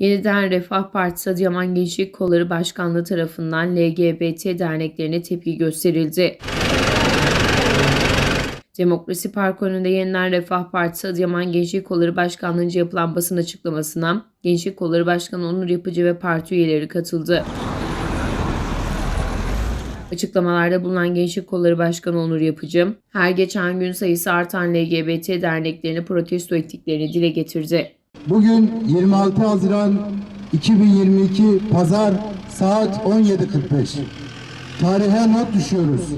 Yeniden Refah Partisi Adıyaman Gençlik Kolları Başkanlığı tarafından LGBT derneklerine tepki gösterildi. Demokrasi Parkı önünde Yeniden Refah Partisi Adıyaman Gençlik Kolları Başkanlığı'nca yapılan basın açıklamasına Gençlik Kolları Başkanı Onur Yapıcı ve parti üyeleri katıldı. Açıklamalarda bulunan Gençlik Kolları Başkanı Onur Yapıcı, her geçen gün sayısı artan LGBT derneklerini protesto ettiklerini dile getirdi. Bugün 26 Haziran 2022 Pazar saat 17.45. Tarihe not düşüyoruz.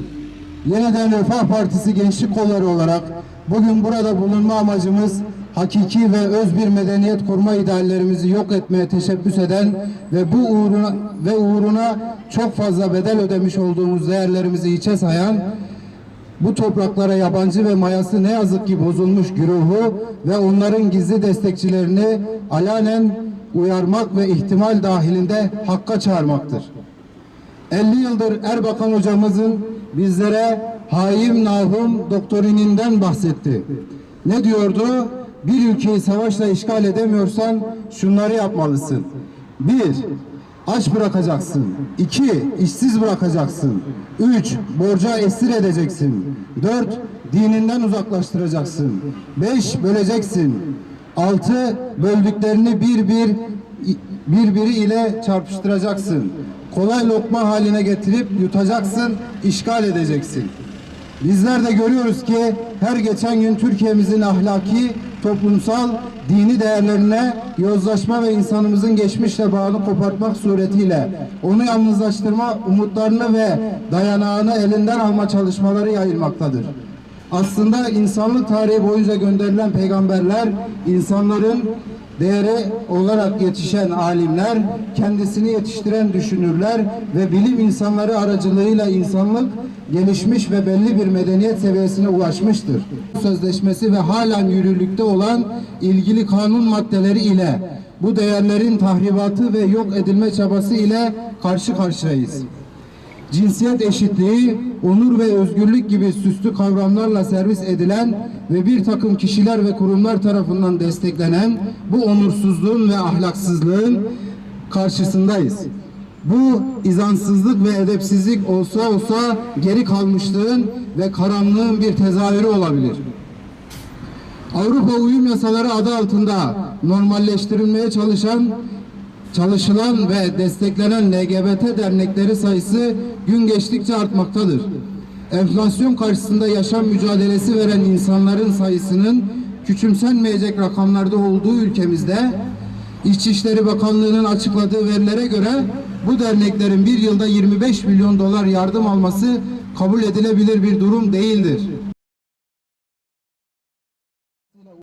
Yeniden Refah Partisi Gençlik Kolları olarak bugün burada bulunma amacımız hakiki ve öz bir medeniyet kurma ideallerimizi yok etmeye teşebbüs eden ve bu uğruna ve uğruna çok fazla bedel ödemiş olduğumuz değerlerimizi içe sayan bu topraklara yabancı ve mayası ne yazık ki bozulmuş güruhu ve onların gizli destekçilerini alanen uyarmak ve ihtimal dahilinde hakka çağırmaktır. 50 yıldır Erbakan hocamızın bizlere haim nahum doktorininden bahsetti. Ne diyordu? Bir ülkeyi savaşla işgal edemiyorsan şunları yapmalısın. Bir, aç bırakacaksın. İki, işsiz bırakacaksın. Üç, borca esir edeceksin. Dört, dininden uzaklaştıracaksın. Beş, böleceksin. Altı, böldüklerini bir bir birbiri ile çarpıştıracaksın. Kolay lokma haline getirip yutacaksın, işgal edeceksin. Bizler de görüyoruz ki her geçen gün Türkiye'mizin ahlaki, toplumsal, dini değerlerine yozlaşma ve insanımızın geçmişle bağını kopartmak suretiyle onu yalnızlaştırma umutlarını ve dayanağını elinden alma çalışmaları yayılmaktadır. Aslında insanlık tarihi boyunca gönderilen peygamberler insanların değeri olarak yetişen alimler, kendisini yetiştiren düşünürler ve bilim insanları aracılığıyla insanlık gelişmiş ve belli bir medeniyet seviyesine ulaşmıştır. Sözleşmesi ve halen yürürlükte olan ilgili kanun maddeleri ile bu değerlerin tahribatı ve yok edilme çabası ile karşı karşıyayız cinsiyet eşitliği, onur ve özgürlük gibi süslü kavramlarla servis edilen ve bir takım kişiler ve kurumlar tarafından desteklenen bu onursuzluğun ve ahlaksızlığın karşısındayız. Bu izansızlık ve edepsizlik olsa olsa geri kalmışlığın ve karanlığın bir tezahürü olabilir. Avrupa Uyum Yasaları adı altında normalleştirilmeye çalışan çalışılan ve desteklenen LGBT dernekleri sayısı gün geçtikçe artmaktadır. Enflasyon karşısında yaşam mücadelesi veren insanların sayısının küçümsenmeyecek rakamlarda olduğu ülkemizde İçişleri Bakanlığı'nın açıkladığı verilere göre bu derneklerin bir yılda 25 milyon dolar yardım alması kabul edilebilir bir durum değildir.